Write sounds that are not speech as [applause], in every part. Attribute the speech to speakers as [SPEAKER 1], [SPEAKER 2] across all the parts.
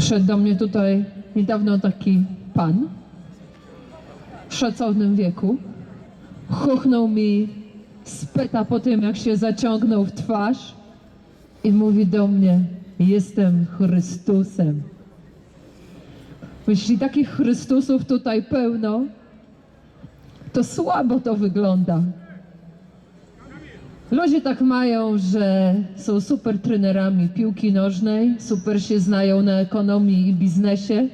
[SPEAKER 1] Przyszedł do mnie tutaj niedawno taki pan w szacownym wieku. Chuchnął mi z peta po tym, jak się zaciągnął w twarz i mówi do mnie, jestem Chrystusem. Jeśli takich Chrystusów tutaj pełno, to słabo to wygląda. Ludzie tak mają, że są super trenerami piłki nożnej, super się znają na ekonomii i biznesie.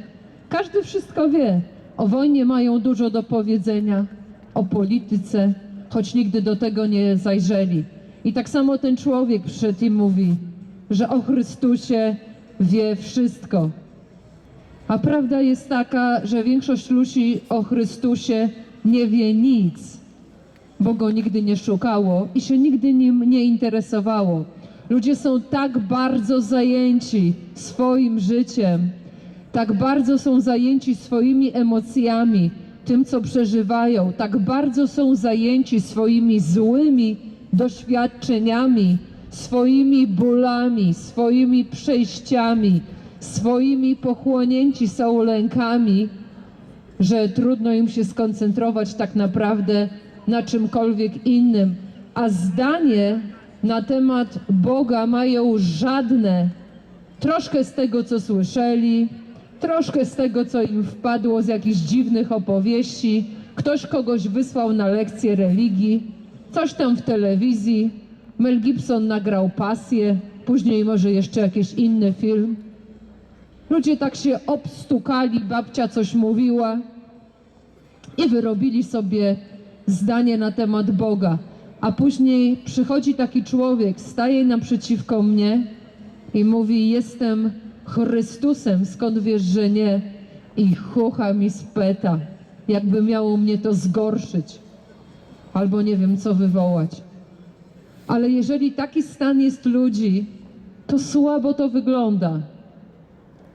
[SPEAKER 1] Każdy wszystko wie. O wojnie mają dużo do powiedzenia, o polityce, choć nigdy do tego nie zajrzeli. I tak samo ten człowiek przyszedł i mówi, że o Chrystusie wie wszystko. A prawda jest taka, że większość ludzi o Chrystusie nie wie nic bo go nigdy nie szukało i się nigdy nim nie interesowało. Ludzie są tak bardzo zajęci swoim życiem, tak bardzo są zajęci swoimi emocjami, tym co przeżywają, tak bardzo są zajęci swoimi złymi doświadczeniami, swoimi bólami, swoimi przejściami, swoimi pochłonięci są lękami, że trudno im się skoncentrować tak naprawdę na czymkolwiek innym, a zdanie na temat Boga mają żadne. Troszkę z tego, co słyszeli, troszkę z tego, co im wpadło z jakichś dziwnych opowieści, ktoś kogoś wysłał na lekcję religii, coś tam w telewizji, Mel Gibson nagrał pasję, później może jeszcze jakiś inny film. Ludzie tak się obstukali, babcia coś mówiła i wyrobili sobie zdanie na temat Boga. A później przychodzi taki człowiek, staje naprzeciwko mnie i mówi: Jestem Chrystusem, skąd wiesz, że nie? I chucha mi z peta, jakby miało mnie to zgorszyć, albo nie wiem, co wywołać. Ale jeżeli taki stan jest ludzi, to słabo to wygląda.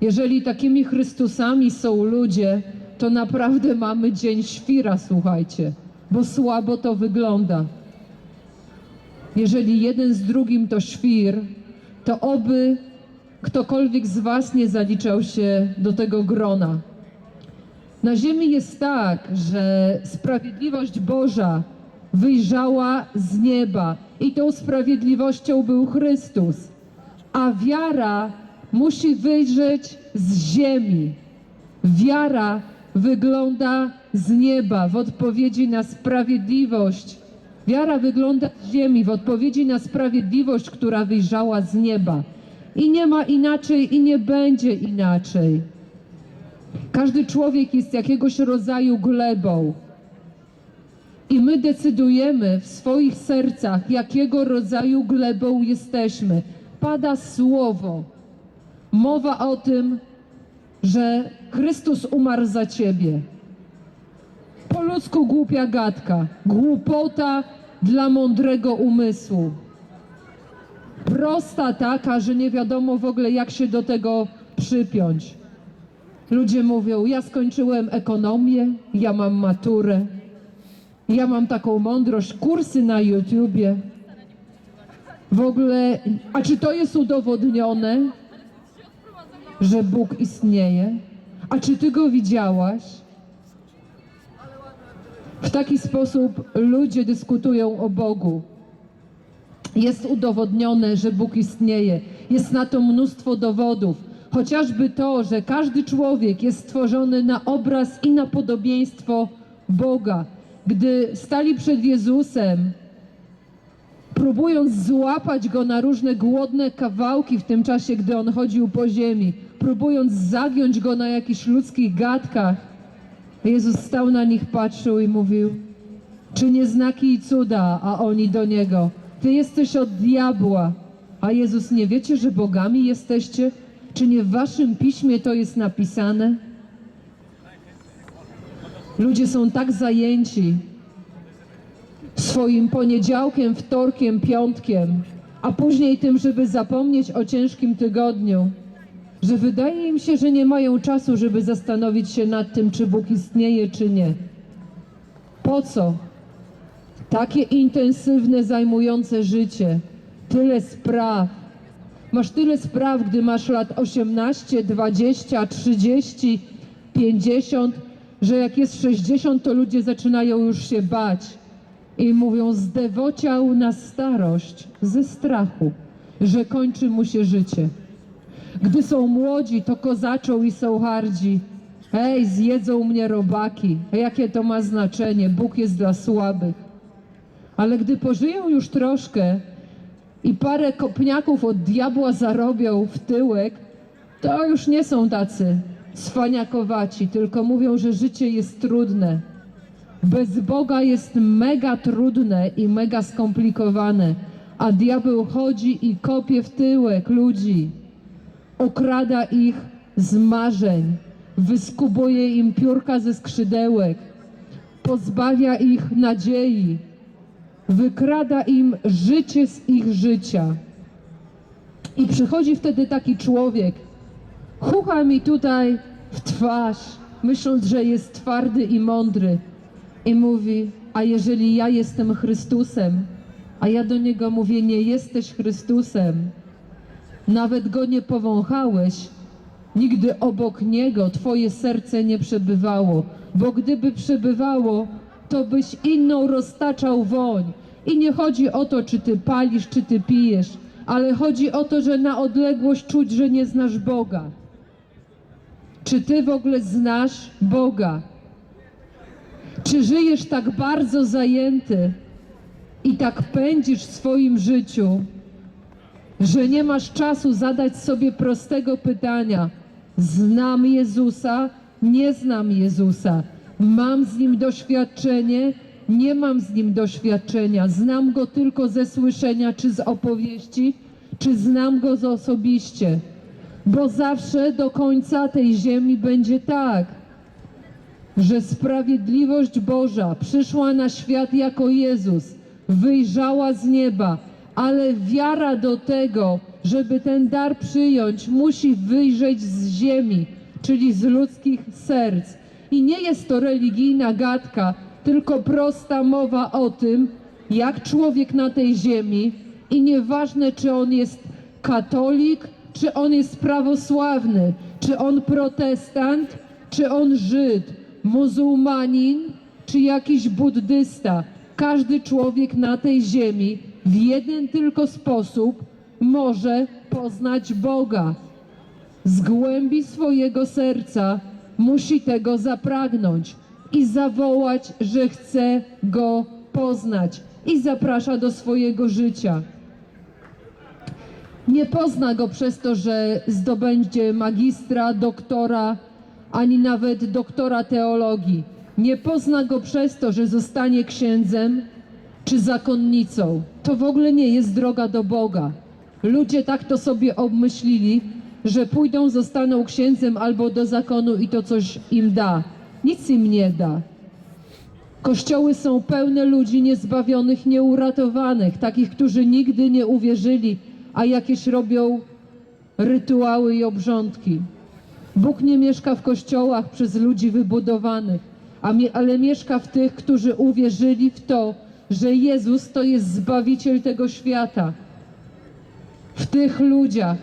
[SPEAKER 1] Jeżeli takimi Chrystusami są ludzie, to naprawdę mamy dzień świra, słuchajcie, bo słabo to wygląda. Jeżeli jeden z drugim to świr, to oby ktokolwiek z Was nie zaliczał się do tego grona. Na ziemi jest tak, że sprawiedliwość Boża wyjrzała z nieba i tą sprawiedliwością był Chrystus, a wiara musi wyjrzeć z ziemi. Wiara wygląda z nieba w odpowiedzi na sprawiedliwość. Wiara wygląda z ziemi w odpowiedzi na sprawiedliwość, która wyjrzała z nieba. I nie ma inaczej i nie będzie inaczej. Każdy człowiek jest jakiegoś rodzaju glebą. I my decydujemy w swoich sercach, jakiego rodzaju glebą jesteśmy. Pada słowo, mowa o tym, że Chrystus umarł za ciebie. Po ludzku głupia gadka, głupota dla mądrego umysłu. Prosta taka, że nie wiadomo w ogóle jak się do tego przypiąć. Ludzie mówią, ja skończyłem ekonomię, ja mam maturę, ja mam taką mądrość, kursy na YouTubie. W ogóle, a czy to jest udowodnione, że Bóg istnieje? A czy ty go widziałaś? W taki sposób ludzie dyskutują o Bogu. Jest udowodnione, że Bóg istnieje. Jest na to mnóstwo dowodów. Chociażby to, że każdy człowiek jest stworzony na obraz i na podobieństwo Boga. Gdy stali przed Jezusem, próbując złapać go na różne głodne kawałki w tym czasie, gdy on chodził po ziemi, próbując zagiąć go na jakichś ludzkich gadkach, Jezus stał na nich, patrzył i mówił: Czynię znaki i cuda, a oni do niego: Ty jesteś od diabła. A Jezus, nie wiecie, że bogami jesteście? Czy nie w waszym piśmie to jest napisane? Ludzie są tak zajęci swoim poniedziałkiem, wtorkiem, piątkiem, a później tym, żeby zapomnieć o ciężkim tygodniu, że wydaje im się, że nie mają czasu, żeby zastanowić się nad tym, czy Bóg istnieje, czy nie. Po co? Takie intensywne, zajmujące życie, tyle spraw, Masz tyle spraw, gdy masz lat 18, 20, 30, 50, że jak jest 60, to ludzie zaczynają już się bać i mówią, zdewociał na starość ze strachu, że kończy mu się życie. Gdy są młodzi, to kozaczą i są hardzi. Hej, zjedzą mnie robaki. Jakie to ma znaczenie? Bóg jest dla słabych. Ale gdy pożyją już troszkę i parę kopniaków od diabła zarobią w tyłek, to już nie są tacy cwaniakowaci, tylko mówią, że życie jest trudne. Bez Boga jest mega trudne i mega skomplikowane, a diabeł chodzi i kopie w tyłek ludzi okrada ich z marzeń, wyskubuje im piórka ze skrzydełek, pozbawia ich nadziei, wykrada im życie z ich życia. I przychodzi wtedy taki człowiek, chucha mi tutaj w twarz, myśląc, że jest twardy i mądry, i mówi: A jeżeli ja jestem Chrystusem, a ja do niego mówię: Nie jesteś Chrystusem, nawet go nie powąchałeś, nigdy obok niego twoje serce nie przebywało, bo gdyby przebywało, to byś inną roztaczał woń. I nie chodzi o to, czy ty palisz, czy ty pijesz, ale chodzi o to, że na odległość czuć, że nie znasz Boga. Czy ty w ogóle znasz Boga? Czy żyjesz tak bardzo zajęty i tak pędzisz w swoim życiu, że nie masz czasu zadać sobie prostego pytania: znam Jezusa, nie znam Jezusa, mam z nim doświadczenie, nie mam z nim doświadczenia, znam go tylko ze słyszenia czy z opowieści, czy znam go z osobiście, bo zawsze do końca tej ziemi będzie tak. Że sprawiedliwość Boża przyszła na świat jako Jezus, wyjrzała z nieba, ale wiara do tego, żeby ten dar przyjąć, musi wyjrzeć z ziemi, czyli z ludzkich serc. I nie jest to religijna gadka, tylko prosta mowa o tym, jak człowiek na tej ziemi, i nieważne, czy on jest katolik, czy on jest prawosławny, czy on protestant, czy on Żyd, muzułmanin, czy jakiś buddysta, każdy człowiek na tej ziemi w jeden tylko sposób może poznać Boga. Z głębi swojego serca musi tego zapragnąć i zawołać, że chce Go poznać i zaprasza do swojego życia. Nie pozna Go przez to, że zdobędzie magistra, doktora, ani nawet doktora teologii. Nie pozna Go przez to, że zostanie księdzem czy zakonnicą. To w ogóle nie jest droga do Boga. Ludzie tak to sobie obmyślili, że pójdą, zostaną księdzem albo do zakonu i to coś im da. Nic im nie da. Kościoły są pełne ludzi niezbawionych, nieuratowanych, takich, którzy nigdy nie uwierzyli, a jakieś robią rytuały i obrządki. Bóg nie mieszka w kościołach przez ludzi wybudowanych, ale mieszka w tych, którzy uwierzyli w to, że Jezus to jest Zbawiciel tego świata. W tych ludziach,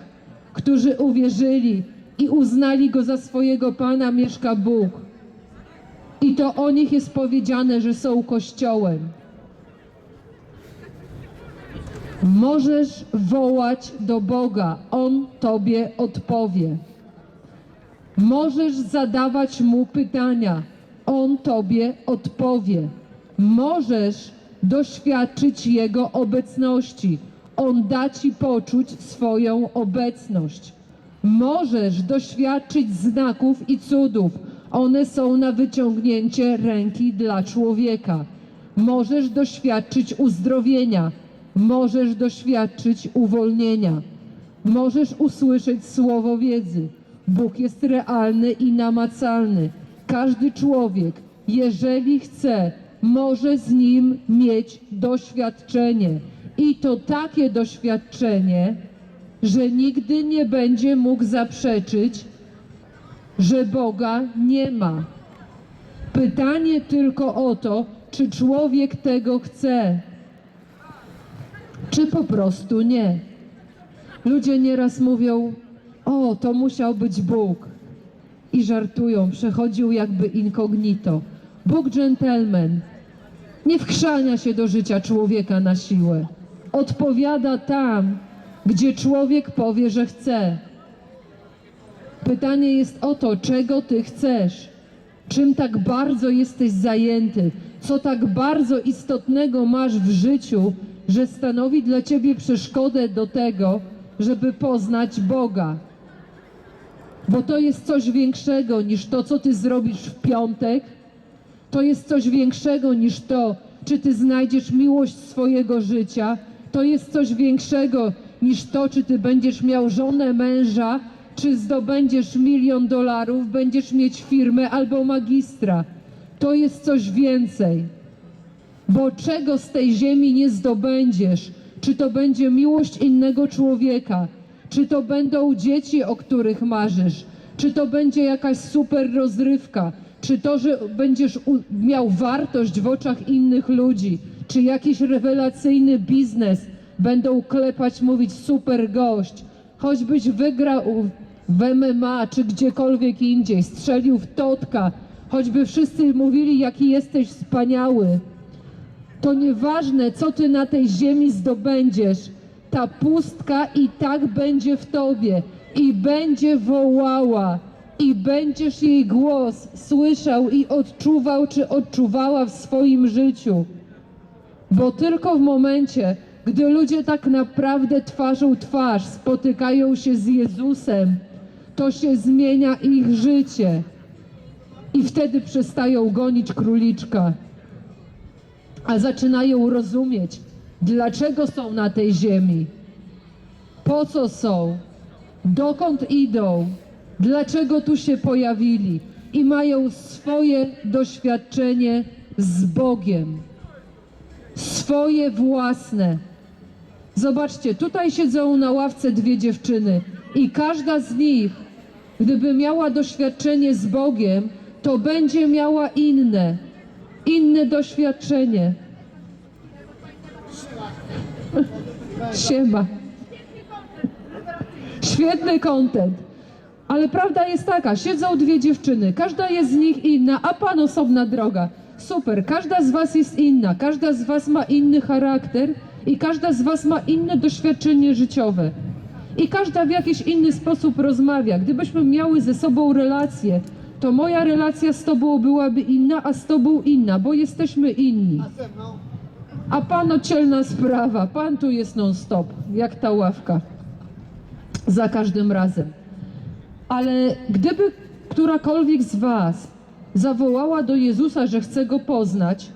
[SPEAKER 1] którzy uwierzyli i uznali Go za swojego Pana, mieszka Bóg. I to o nich jest powiedziane, że są Kościołem. Możesz wołać do Boga, On Tobie odpowie. Możesz zadawać Mu pytania, On Tobie odpowie. Możesz doświadczyć Jego obecności, On da Ci poczuć swoją obecność. Możesz doświadczyć znaków i cudów, one są na wyciągnięcie ręki dla człowieka. Możesz doświadczyć uzdrowienia, możesz doświadczyć uwolnienia. Możesz usłyszeć słowo wiedzy. Bóg jest realny i namacalny. Każdy człowiek, jeżeli chce, może z nim mieć doświadczenie. I to takie doświadczenie, że nigdy nie będzie mógł zaprzeczyć, że Boga nie ma. Pytanie tylko o to, czy człowiek tego chce, czy po prostu nie. Ludzie nieraz mówią: O, to musiał być Bóg. I żartują, przechodził jakby incognito. Bóg gentleman nie wkrzania się do życia człowieka na siłę. Odpowiada tam, gdzie człowiek powie, że chce. Pytanie jest o to, czego ty chcesz. Czym tak bardzo jesteś zajęty? Co tak bardzo istotnego masz w życiu, że stanowi dla ciebie przeszkodę do tego, żeby poznać Boga? Bo to jest coś większego niż to, co ty zrobisz w piątek. To jest coś większego niż to, czy ty znajdziesz miłość swojego życia. To jest coś większego niż to, czy ty będziesz miał żonę, męża, czy zdobędziesz milion dolarów, będziesz mieć firmę albo magistra. To jest coś więcej. Bo czego z tej ziemi nie zdobędziesz? Czy to będzie miłość innego człowieka? Czy to będą dzieci, o których marzysz? Czy to będzie jakaś super rozrywka? Czy to, że będziesz miał wartość w oczach innych ludzi? Czy jakiś rewelacyjny biznes? Będą klepać, mówić super gość. Choćbyś wygrał w MMA czy gdziekolwiek indziej, strzelił w totka, choćby wszyscy mówili, jaki jesteś wspaniały to nieważne, co ty na tej ziemi zdobędziesz, ta pustka i tak będzie w tobie i będzie wołała i będziesz jej głos słyszał i odczuwał czy odczuwała w swoim życiu. Bo tylko w momencie, gdy ludzie tak naprawdę twarzą twarz spotykają się z Jezusem, to się zmienia ich życie. I wtedy przestają gonić króliczka a zaczynają rozumieć, dlaczego są na tej ziemi, po co są, dokąd idą, dlaczego tu się pojawili i mają swoje doświadczenie z Bogiem, swoje własne. Zobaczcie, tutaj siedzą na ławce dwie dziewczyny i każda z nich, gdyby miała doświadczenie z Bogiem, to będzie miała inne, inne doświadczenie. [laughs] Siema. Świetny content. Ale prawda jest taka, siedzą dwie dziewczyny, każda jest z nich inna, a pan osobna droga. Super, każda z was jest inna, każda z was ma inny charakter i każda z was ma inne doświadczenie życiowe. I każda w jakiś inny sposób rozmawia. Gdybyśmy miały ze sobą relację, to moja relacja z tobą byłaby inna, a z tobą inna, bo jesteśmy inni. A pan ocielna sprawa, pan tu jest non-stop, jak ta ławka. Za każdym razem. Ale gdyby którakolwiek z Was zawołała do Jezusa, że chce go poznać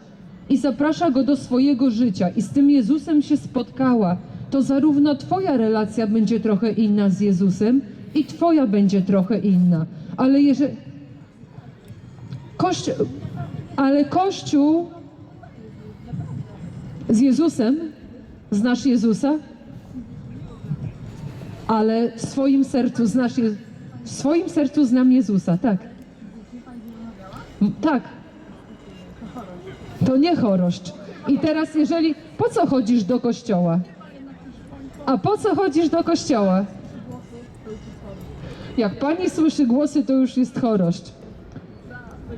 [SPEAKER 1] i zaprasza go do swojego życia i z tym Jezusem się spotkała, to zarówno Twoja relacja będzie trochę inna z Jezusem i Twoja będzie trochę inna. Ale jeżeli. Kościół. Ale Kościół z Jezusem, znasz Jezusa, ale w swoim sercu znasz Je- w swoim sercu znam Jezusa, tak. Tak. To nie choroszcz. I teraz jeżeli po co chodzisz do kościoła? A po co chodzisz do kościoła? Jak pani słyszy głosy, to już jest choroszcz.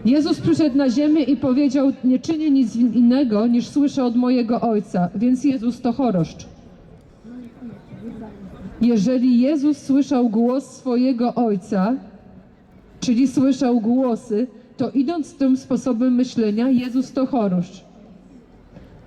[SPEAKER 1] Jezus przyszedł na ziemię i powiedział: Nie czynię nic innego niż słyszę od mojego Ojca, więc Jezus to choroszcz. Jeżeli Jezus słyszał głos swojego Ojca, czyli słyszał głosy, to idąc tym sposobem myślenia, Jezus to choroszcz.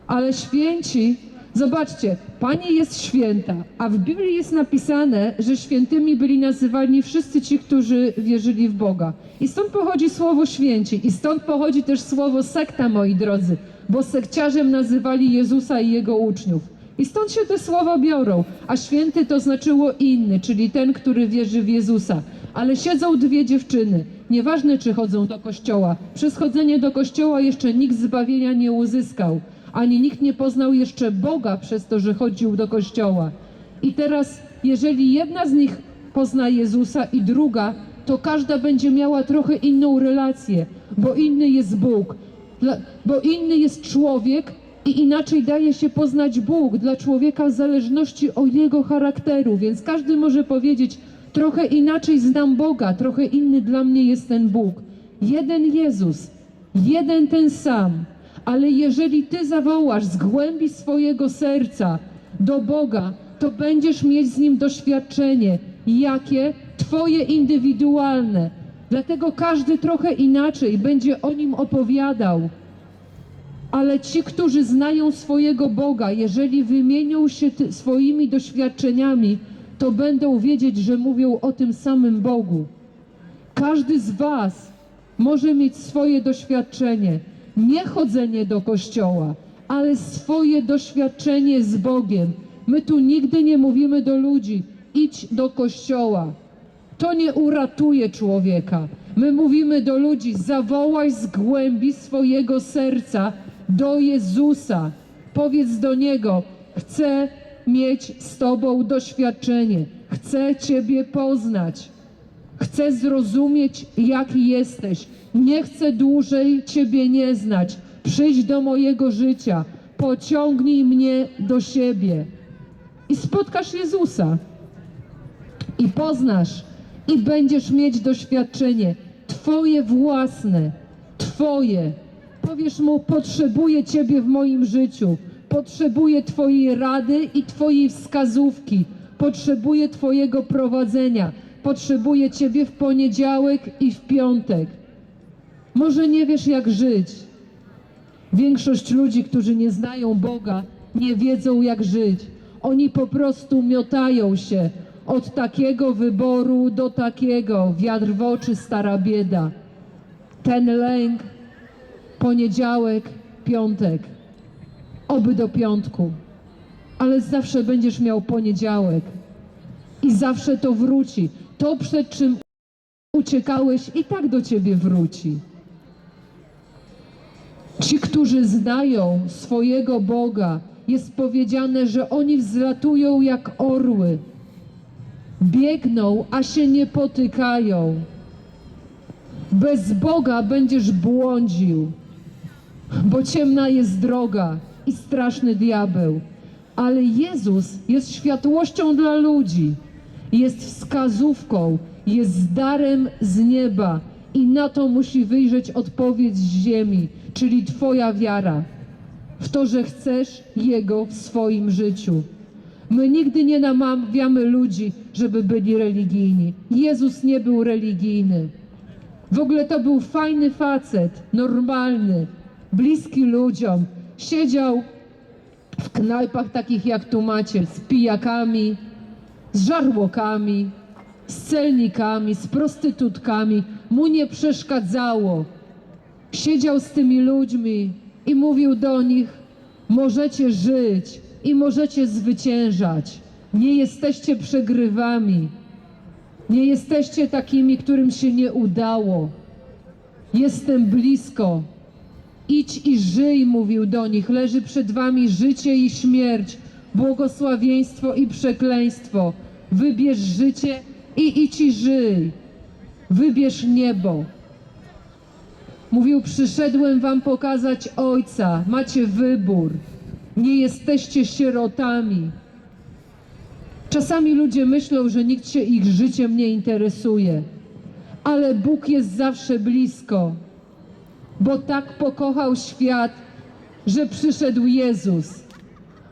[SPEAKER 1] Ale święci, zobaczcie, Pani jest święta, a w Biblii jest napisane, że świętymi byli nazywani wszyscy ci, którzy wierzyli w Boga. I stąd pochodzi słowo święci, i stąd pochodzi też słowo sekta, moi drodzy, bo sekciarzem nazywali Jezusa i jego uczniów. I stąd się te słowa biorą, a święty to znaczyło inny, czyli ten, który wierzy w Jezusa. Ale siedzą dwie dziewczyny, nieważne czy chodzą do kościoła. Przez chodzenie do kościoła jeszcze nikt zbawienia nie uzyskał, ani nikt nie poznał jeszcze Boga przez to, że chodził do kościoła. I teraz, jeżeli jedna z nich pozna Jezusa i druga, to każda będzie miała trochę inną relację, bo inny jest Bóg, bo inny jest człowiek I inaczej daje się poznać Bóg dla człowieka w zależności od jego charakteru, więc każdy może powiedzieć: Trochę inaczej znam Boga, trochę inny dla mnie jest ten Bóg. Jeden Jezus, jeden ten sam, ale jeżeli ty zawołasz z głębi swojego serca do Boga, to będziesz mieć z nim doświadczenie. Jakie? Twoje indywidualne. Dlatego każdy trochę inaczej będzie o nim opowiadał. Ale ci, którzy znają swojego Boga, jeżeli wymienią się swoimi doświadczeniami, to będą wiedzieć, że mówią o tym samym Bogu. Każdy z Was może mieć swoje doświadczenie, nie chodzenie do kościoła, ale swoje doświadczenie z Bogiem. My tu nigdy nie mówimy do ludzi: idź do kościoła. To nie uratuje człowieka. My mówimy do ludzi: zawołaj z głębi swojego serca do Jezusa. Powiedz do Niego: Chcę mieć z Tobą doświadczenie, chcę Ciebie poznać. Chcę zrozumieć, jaki jesteś. Nie chcę dłużej Ciebie nie znać. Przyjdź do mojego życia. Pociągnij mnie do siebie. I spotkasz Jezusa. I poznasz. I będziesz mieć doświadczenie. Twoje własne. Twoje. Powiesz mu, potrzebuję Ciebie w moim życiu. Potrzebuję Twojej rady i Twojej wskazówki. Potrzebuję Twojego prowadzenia. Potrzebuję Ciebie w poniedziałek i w piątek. Może nie wiesz, jak żyć. Większość ludzi, którzy nie znają Boga, nie wiedzą, jak żyć. Oni po prostu miotają się od takiego wyboru do takiego. Wiatr w oczy, stara bieda. Ten lęk, poniedziałek, piątek. Oby do piątku. Ale zawsze będziesz miał poniedziałek. I zawsze to wróci. To, przed czym uciekałeś, i tak do ciebie wróci. Ci, którzy znają swojego Boga, jest powiedziane, że oni wzlatują jak orły. Biegną, a się nie potykają. Bez Boga będziesz błądził, bo ciemna jest droga i straszny diabeł. Ale Jezus jest światłością dla ludzi, jest wskazówką, jest darem z nieba i na to musi wyjrzeć odpowiedź z ziemi, czyli Twoja wiara w to, że chcesz Jego w swoim życiu. My nigdy nie namawiamy ludzi, żeby byli religijni. Jezus nie był religijny. W ogóle to był fajny facet, normalny, bliski ludziom. Siedział w knajpach takich jak tu macie, z pijakami, z żarłokami, z celnikami, z prostytutkami. Mu nie przeszkadzało. Siedział z tymi ludźmi i mówił do nich: Możecie żyć i możecie zwyciężać. Nie jesteście przegrywami. Nie jesteście takimi, którym się nie udało. Jestem blisko. Idź i żyj, mówił do nich. Leży przed wami życie i śmierć, błogosławieństwo i przekleństwo. Wybierz życie i idź i żyj. Wybierz niebo. Mówił, przyszedłem wam pokazać Ojca. Macie wybór. Nie jesteście sierotami. Czasami ludzie myślą, że nikt się ich życiem nie interesuje, ale Bóg jest zawsze blisko, bo tak pokochał świat, że przyszedł Jezus.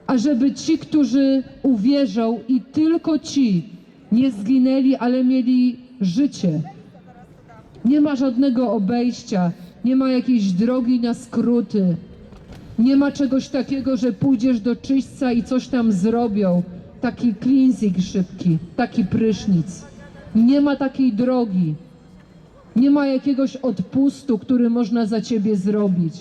[SPEAKER 1] A żeby ci, którzy uwierzą i tylko ci nie zginęli, ale mieli życie. Nie ma żadnego obejścia, nie ma jakiejś drogi na skróty. Nie ma czegoś takiego, że pójdziesz do czyśćca i coś tam zrobią. Taki cleansing szybki, taki prysznic. Nie ma takiej drogi. Nie ma jakiegoś odpustu, który można za ciebie zrobić.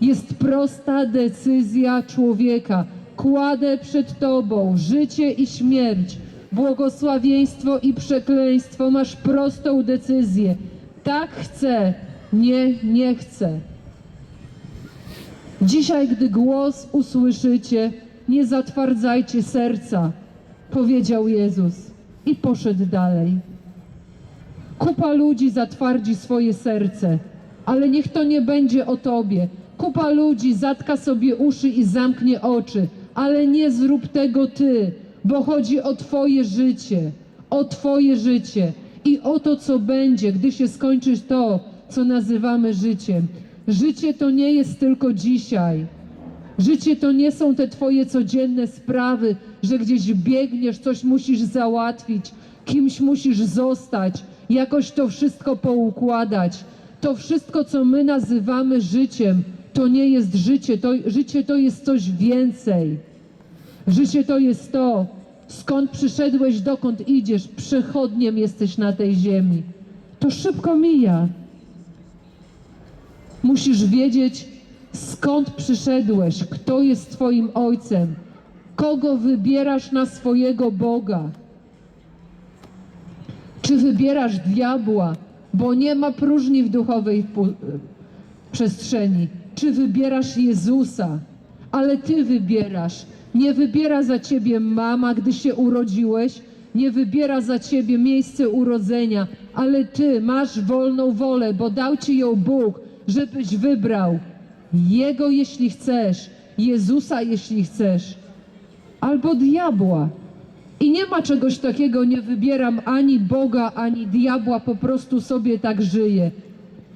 [SPEAKER 1] Jest prosta decyzja człowieka. Kładę przed tobą życie i śmierć, błogosławieństwo i przekleństwo. Masz prostą decyzję. Tak chcę, nie, nie chcę. Dzisiaj, gdy głos usłyszycie, nie zatwardzajcie serca, powiedział Jezus i poszedł dalej. Kupa ludzi zatwardzi swoje serce, ale niech to nie będzie o tobie. Kupa ludzi zatka sobie uszy i zamknie oczy, ale nie zrób tego ty, bo chodzi o Twoje życie, o Twoje życie i o to, co będzie, gdy się skończy to, co nazywamy życiem. Życie to nie jest tylko dzisiaj. Życie to nie są te twoje codzienne sprawy, że gdzieś biegniesz, coś musisz załatwić, kimś musisz zostać, jakoś to wszystko poukładać. To wszystko, co my nazywamy życiem, to nie jest życie. To, życie to jest coś więcej. Życie to jest to, skąd przyszedłeś, dokąd idziesz, przechodniem jesteś na tej ziemi. To szybko mija. Musisz wiedzieć, skąd przyszedłeś, kto jest Twoim Ojcem, kogo wybierasz na swojego Boga. Czy wybierasz diabła, bo nie ma próżni w duchowej przestrzeni? Czy wybierasz Jezusa, ale Ty wybierasz? Nie wybiera za Ciebie mama, gdy się urodziłeś, nie wybiera za Ciebie miejsce urodzenia, ale Ty masz wolną wolę, bo dał Ci ją Bóg, żebyś wybrał Jego, jeśli chcesz, Jezusa, jeśli chcesz, albo diabła. I nie ma czegoś takiego, nie wybieram ani Boga, ani diabła, po prostu sobie tak żyję.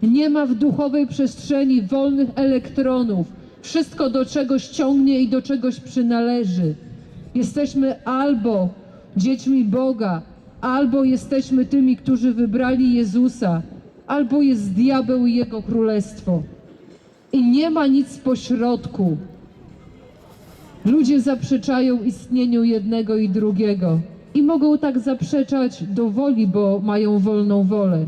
[SPEAKER 1] Nie ma w duchowej przestrzeni wolnych elektronów. Wszystko do czegoś ciągnie i do czegoś przynależy. Jesteśmy albo dziećmi Boga, albo jesteśmy tymi, którzy wybrali Jezusa, albo jest diabeł i jego królestwo. I nie ma nic pośrodku. Ludzie zaprzeczają istnieniu jednego i drugiego. I mogą tak zaprzeczać do woli, bo mają wolną wolę.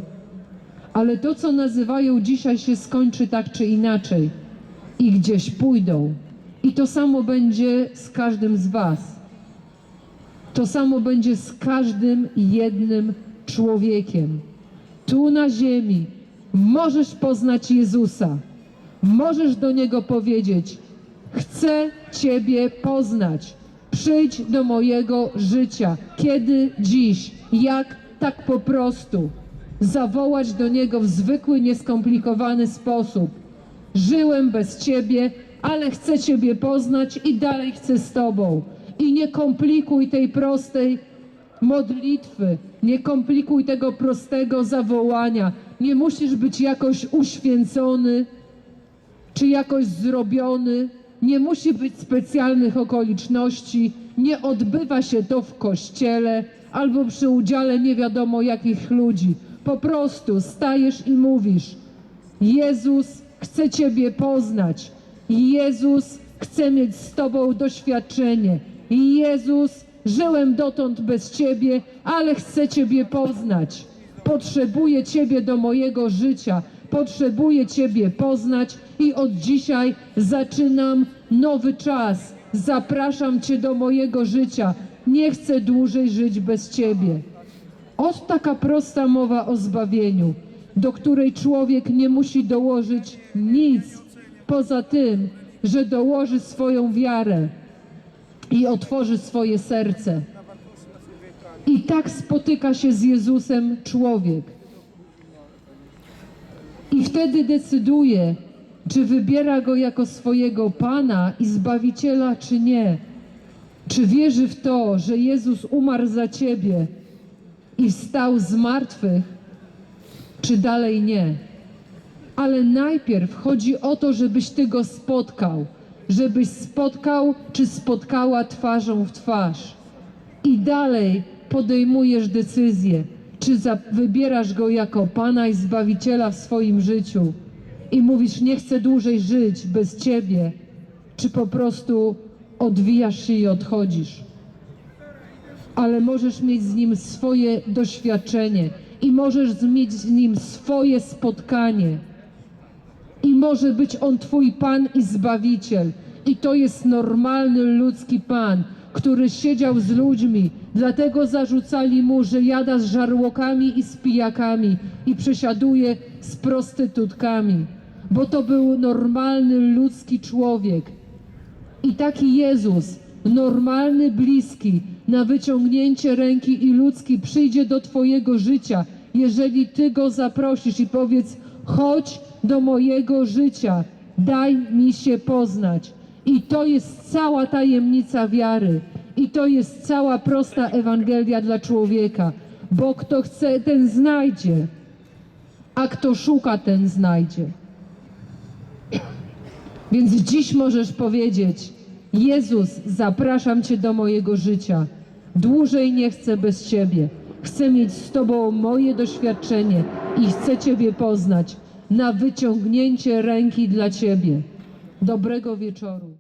[SPEAKER 1] Ale to, co nazywają dzisiaj, się skończy tak czy inaczej. I gdzieś pójdą. I to samo będzie z każdym z Was. To samo będzie z każdym jednym człowiekiem. Tu na ziemi możesz poznać Jezusa. Możesz do Niego powiedzieć: Chcę Ciebie poznać. Przyjdź do mojego życia. Kiedy? Dziś. Jak? Tak po prostu. Zawołać do Niego w zwykły, nieskomplikowany sposób. Żyłem bez Ciebie, ale chcę Ciebie poznać i dalej chcę z Tobą. I nie komplikuj tej prostej modlitwy, nie komplikuj tego prostego zawołania. Nie musisz być jakoś uświęcony, czy jakoś zrobiony, nie musi być specjalnych okoliczności, nie odbywa się to w kościele albo przy udziale nie wiadomo jakich ludzi. Po prostu stajesz i mówisz: Jezus chce Ciebie poznać, Jezus chce mieć z Tobą doświadczenie, Jezus żyłem dotąd bez Ciebie, ale chcę Ciebie poznać. Potrzebuję Ciebie do mojego życia. Potrzebuję Ciebie poznać i od dzisiaj zaczynam nowy czas. Zapraszam Cię do mojego życia. Nie chcę dłużej żyć bez Ciebie. Ot taka prosta mowa o zbawieniu, do której człowiek nie musi dołożyć nic poza tym, że dołoży swoją wiarę i otworzy swoje serce. I tak spotyka się z Jezusem człowiek. I wtedy decyduje, czy wybiera go jako swojego Pana i Zbawiciela, czy nie. Czy wierzy w to, że Jezus umarł za ciebie i wstał z martwych, czy dalej nie. Ale najpierw chodzi o to, żebyś ty go spotkał, żebyś spotkał czy spotkała twarzą w twarz. I dalej podejmujesz decyzję, czy wybierasz go jako Pana i Zbawiciela w swoim życiu i mówisz, nie chcę dłużej żyć bez Ciebie, czy po prostu odwijasz się i odchodzisz. Ale możesz mieć z nim swoje doświadczenie i możesz mieć z nim swoje spotkanie. I może być on Twój Pan i Zbawiciel. I to jest normalny ludzki Pan, który siedział z ludźmi, dlatego zarzucali mu, że jada z żarłokami i z pijakami i przesiaduje z prostytutkami, bo to był normalny ludzki człowiek. I taki Jezus, normalny, bliski, na wyciągnięcie ręki i ludzki przyjdzie do Twojego życia, jeżeli Ty go zaprosisz i powiedz: chodź do mojego życia. Daj mi się poznać. I to jest cała tajemnica wiary. I to jest cała prosta Ewangelia dla człowieka. Bo kto chce, ten znajdzie. A kto szuka, ten znajdzie. [clears throat] Więc dziś możesz powiedzieć: Jezus, zapraszam Cię do mojego życia. Dłużej nie chcę bez Ciebie. Chcę mieć z Tobą moje doświadczenie i chcę Ciebie poznać na wyciągnięcie ręki dla Ciebie. Dobrego wieczoru.